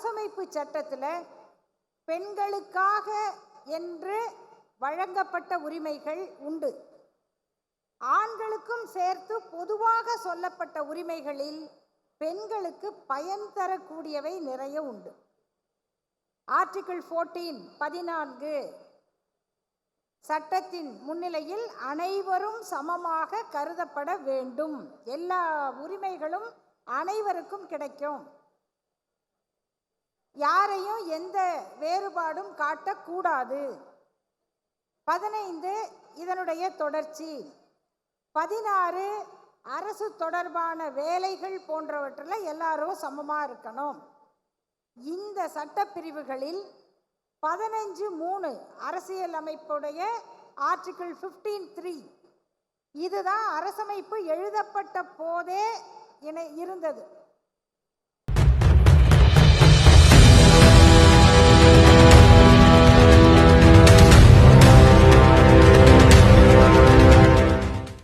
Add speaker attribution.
Speaker 1: அரசமைப்பு சட்டத்தில் பெண்களுக்காக என்று வழங்கப்பட்ட உரிமைகள் உண்டு. ஆண்களுக்கும் சேர்த்து பொதுவாக சொல்லப்பட்ட உரிமைகளில் பெண்களுக்கு பயன் தரக்கூடியவை நிறைய உண்டு. ஆர்டிகிள் ஃபோர்டீன் பதினான்கு சட்டத்தின் முன்னிலையில் அனைவரும் சமமாக கருதப்பட வேண்டும். எல்லா உரிமைகளும் அனைவருக்கும் கிடைக்கும். யாரையும் எந்த வேறுபாடும் காட்டக்கூடாது. பதினைந்து இதனுடைய தொடர்ச்சி. பதினாறு அரசு தொடர்பான வேலைகள் போன்றவற்றில் எல்லாரும் சமமாக இருக்கணும். இந்த சட்டப்பிரிவுகளில் பதினஞ்சு மூணு அரசியல் அமைப்புடைய ஆர்டிகிள் ஃபிஃப்டீன் த்ரீ இதுதான் அரசமைப்பு எழுதப்பட்ட போதே இணை இருந்தது.